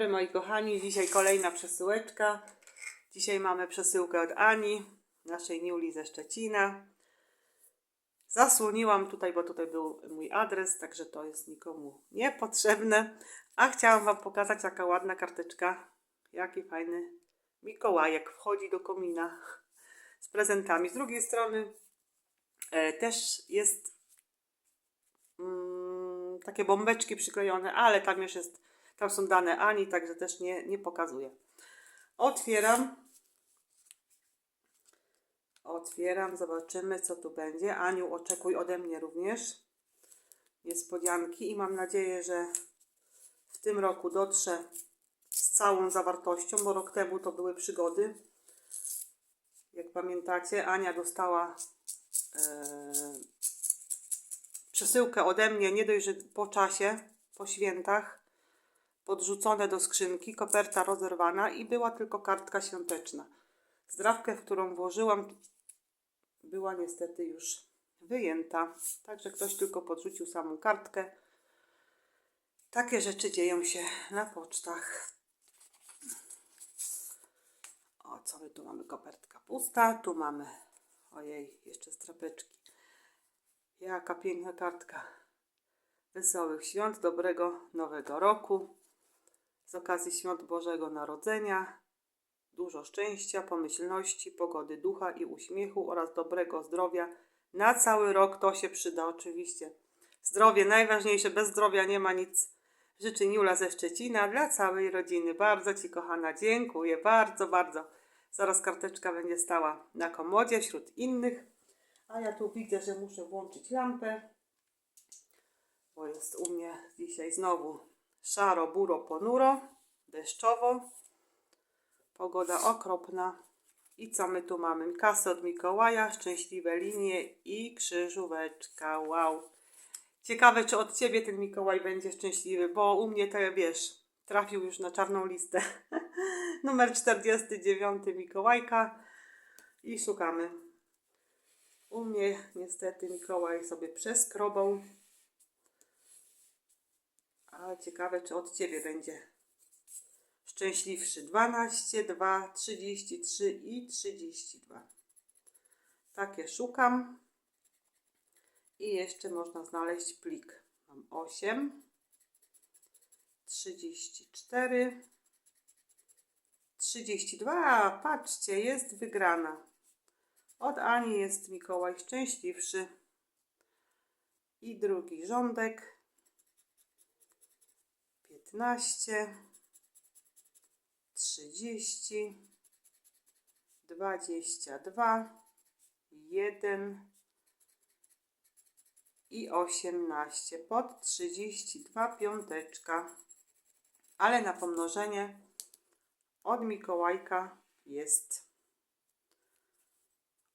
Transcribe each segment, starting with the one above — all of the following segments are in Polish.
dobry moi kochani, dzisiaj kolejna przesyłeczka. Dzisiaj mamy przesyłkę od Ani, naszej Niuli ze Szczecina. Zasłoniłam tutaj, bo tutaj był mój adres, także to jest nikomu niepotrzebne. A chciałam Wam pokazać, jaka ładna karteczka, jaki fajny Mikołajek wchodzi do komina z prezentami. Z drugiej strony e, też jest mm, takie bombeczki przyklejone, ale tam już jest, tam są dane Ani, także też nie, nie pokazuję. Otwieram. Otwieram, zobaczymy co tu będzie. Aniu, oczekuj ode mnie również niespodzianki i mam nadzieję, że w tym roku dotrze z całą zawartością, bo rok temu to były przygody. Jak pamiętacie, Ania dostała e, przesyłkę ode mnie, nie dość, że po czasie, po świętach, podrzucone do skrzynki, koperta rozerwana i była tylko kartka świąteczna. Zdrawkę, w którą włożyłam, była niestety już wyjęta. Także ktoś tylko podrzucił samą kartkę. Takie rzeczy dzieją się na pocztach. O, co my tu mamy? Kopertka pusta. Tu mamy, ojej, jeszcze strapeczki. Jaka piękna kartka. Wesołych świąt, dobrego nowego roku. Z okazji świąt Bożego Narodzenia. Dużo szczęścia, pomyślności, pogody ducha i uśmiechu oraz dobrego zdrowia. Na cały rok to się przyda oczywiście. Zdrowie najważniejsze, bez zdrowia nie ma nic. Życzy Niula ze Szczecina dla całej rodziny. Bardzo Ci kochana dziękuję, bardzo, bardzo. Zaraz karteczka będzie stała na komodzie wśród innych. A ja tu widzę, że muszę włączyć lampę, bo jest u mnie dzisiaj znowu szaro, buro, ponuro, deszczowo. Pogoda okropna. I co my tu mamy? Kasę od Mikołaja, szczęśliwe linie i krzyżóweczka. Wow. Ciekawe, czy od Ciebie ten Mikołaj będzie szczęśliwy, bo u mnie to wiesz, trafił już na czarną listę. Numer 49 Mikołajka i szukamy. U mnie niestety Mikołaj sobie przeskrobał. A ciekawe, czy od Ciebie będzie szczęśliwszy. 12, 2, 33 i 32. Takie szukam. I jeszcze można znaleźć plik. Mam 8, 34, 32. Patrzcie, jest wygrana. Od Ani jest Mikołaj szczęśliwszy. I drugi rządek. 15, 30, 22, 1 i 18. Pod 32 piąteczka. Ale na pomnożenie od Mikołajka jest.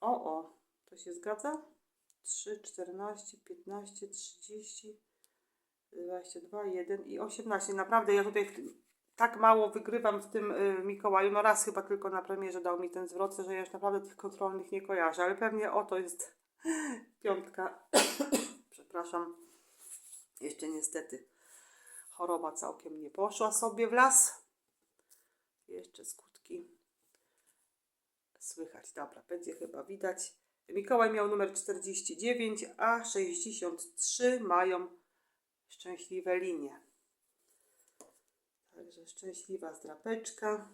O, o, to się zgadza? 3, 14, 15, 30, 22, 1 i 18. Naprawdę ja tutaj tak mało wygrywam w tym y, Mikołaju. No raz chyba tylko na premierze dał mi ten zwrot, że ja już naprawdę tych kontrolnych nie kojarzę. Ale pewnie o to jest piątka. Przepraszam. Jeszcze niestety choroba całkiem nie poszła sobie w las. Jeszcze skutki słychać. Dobra, będzie chyba widać. Mikołaj miał numer 49, a 63 mają szczęśliwe linie. Także szczęśliwa zdrapeczka.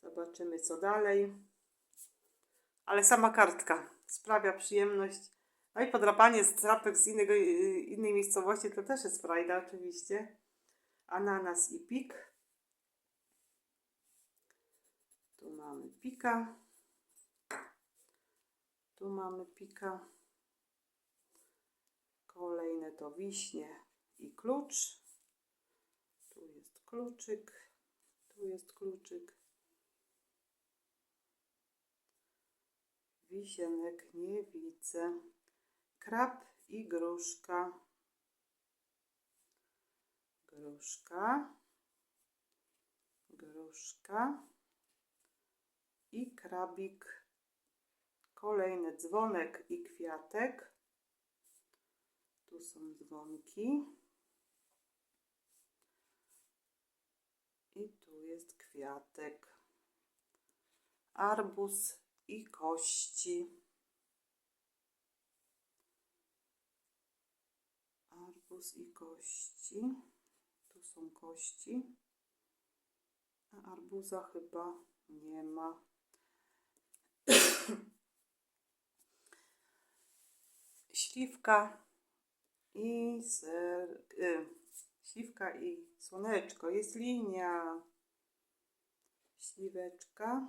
Zobaczymy co dalej. Ale sama kartka sprawia przyjemność. No i podrapanie zdrapek z innego, innej miejscowości to też jest frajda oczywiście. Ananas i pik. Tu mamy pika. Tu mamy pika. Kolejne to wiśnie i klucz. Tu jest kluczyk. Tu jest kluczyk. Wisienek nie widzę. Krab i gruszka. Gruszka. Gruszka. I krabik. Kolejny dzwonek i kwiatek. Tu są dzwonki. I tu jest kwiatek. Arbuz i kości. Arbuz i kości. Tu są kości. A arbuza chyba nie ma. Śliwka i ser, y, śliwka i słoneczko. Jest linia. Śliweczka.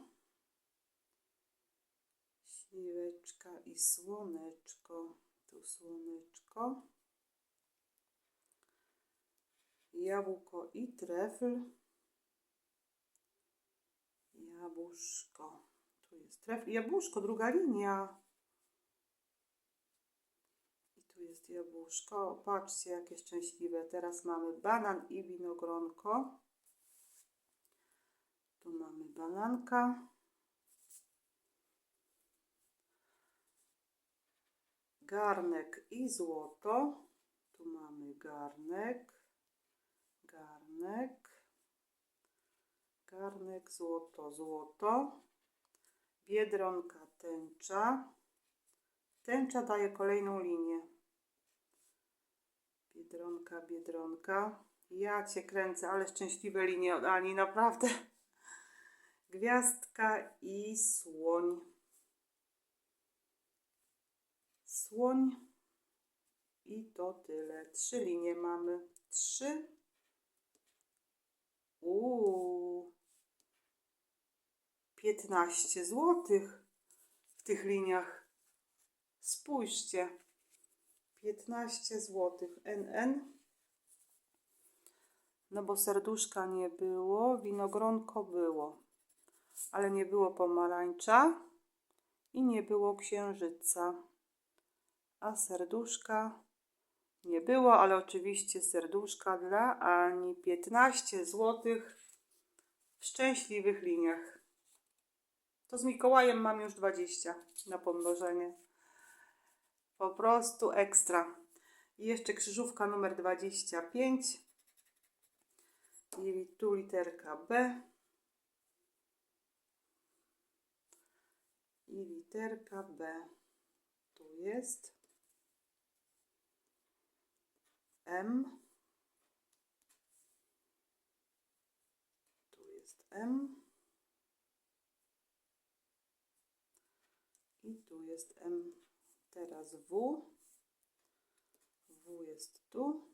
Śliweczka i słoneczko. Tu słoneczko. Jabłko i trefl. Jabłuszko. Tu jest trefl. Jabłuszko, druga linia. Tu jest jabłuszko. Patrzcie, jakie szczęśliwe. Teraz mamy banan i winogronko. Tu mamy bananka. Garnek i złoto. Tu mamy garnek. Garnek. Garnek, złoto, złoto. Biedronka, tęcza. Tęcza daje kolejną linię. Biedronka, biedronka. Ja cię kręcę, ale szczęśliwe linie od Ani, naprawdę. Gwiazdka i słoń. Słoń. I to tyle. Trzy linie mamy. Trzy. Uuu. 15 złotych w tych liniach. Spójrzcie. 15 złotych. NN. No bo serduszka nie było, winogronko było. Ale nie było pomarańcza i nie było księżyca. A serduszka nie było, ale oczywiście serduszka dla Ani. 15 złotych w szczęśliwych liniach. To z Mikołajem mam już 20 na pomnożenie. Po prostu ekstra. I jeszcze krzyżówka numer 25. I tu literka B. I literka B. Tu jest. M. Tu jest M. I tu jest M. Teraz W. W jest tu.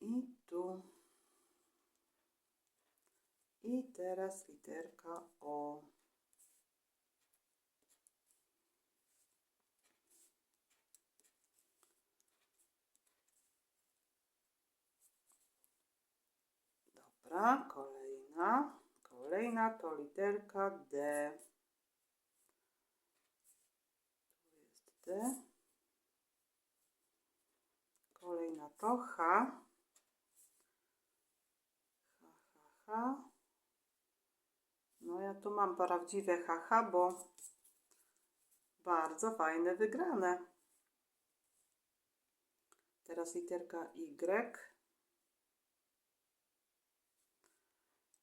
I tu. I teraz literka O. Dobra, kolejna. Kolejna to literka D. Tu D. Kolejna to H. H, H, H. No ja tu mam prawdziwe HH, bo bardzo fajne wygrane. Teraz literka Y.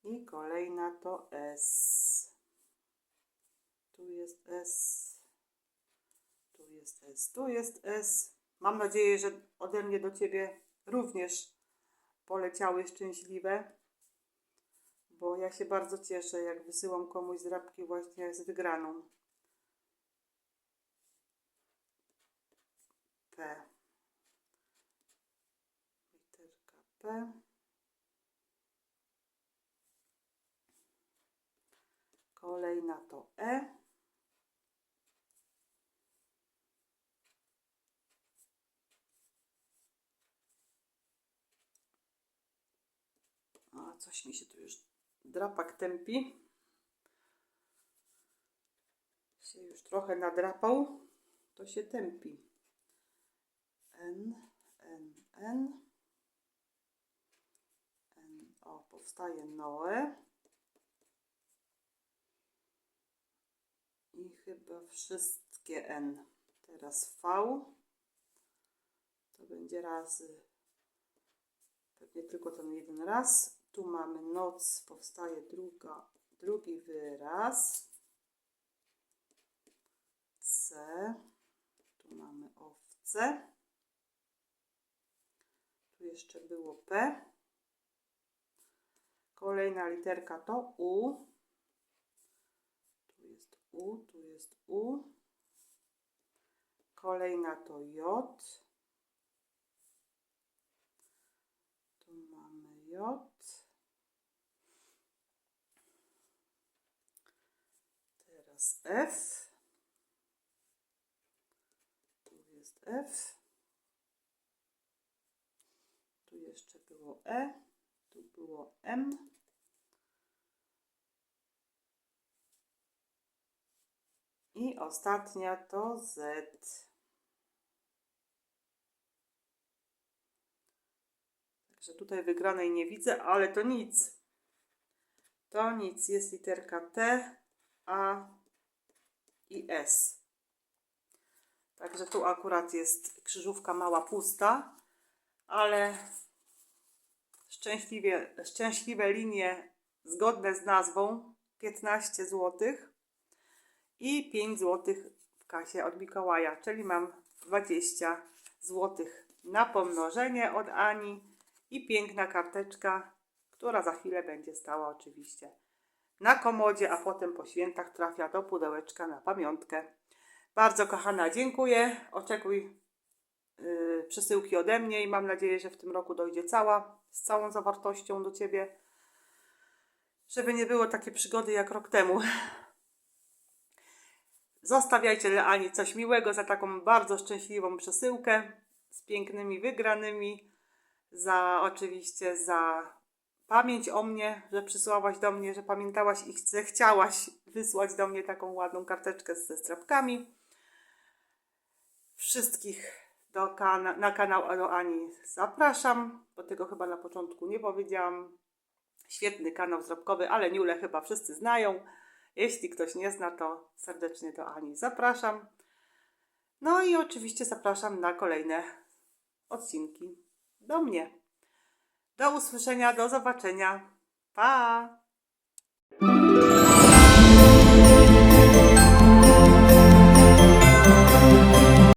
I kolejna to S. Tu jest S. Jest S. Tu jest S. Mam nadzieję, że ode mnie do Ciebie również poleciały szczęśliwe. Bo ja się bardzo cieszę, jak wysyłam komuś zdrabki właśnie z wygraną. P. Literka P. Kolejna to E. A coś mi się tu już drapak tępi. Się już trochę nadrapał. To się tępi. N, N, N. N. O, powstaje Noe. I chyba wszystkie N. Teraz V. To będzie razy Pewnie tylko ten jeden raz. Tu mamy noc, powstaje druga, drugi wyraz. C. Tu mamy owce. Tu jeszcze było P. Kolejna literka to U. Tu jest U, tu jest U. Kolejna to J. Tu mamy J. Teraz F. Tu jest F. Tu jeszcze było E. Tu było M. I ostatnia to Z. Także tutaj wygranej nie widzę, ale to nic. To nic. Jest literka T, A i S. Także tu akurat jest krzyżówka mała pusta, ale szczęśliwie, szczęśliwe linie zgodne z nazwą 15 zł i 5 zł w kasie od Mikołaja, czyli mam 20 zł na pomnożenie od Ani i piękna karteczka, która za chwilę będzie stała oczywiście na komodzie, a potem po świętach trafia do pudełeczka na pamiątkę. Bardzo kochana, dziękuję. Oczekuj yy, przesyłki ode mnie i mam nadzieję, że w tym roku dojdzie cała, z całą zawartością do Ciebie, żeby nie było takiej przygody jak rok temu. Zostawiajcie dla Ani coś miłego za taką bardzo szczęśliwą przesyłkę z pięknymi wygranymi, za oczywiście za pamięć o mnie, że przysłałaś do mnie, że pamiętałaś i chce, chciałaś wysłać do mnie taką ładną karteczkę ze strapkami. Wszystkich do kana- na kanał do Ani zapraszam, bo tego chyba na początku nie powiedziałam. Świetny kanał zrobkowy, ale Niule chyba wszyscy znają. Jeśli ktoś nie zna, to serdecznie do Ani zapraszam. No i oczywiście zapraszam na kolejne odcinki do mnie. Do usłyszenia, do zobaczenia. Pa!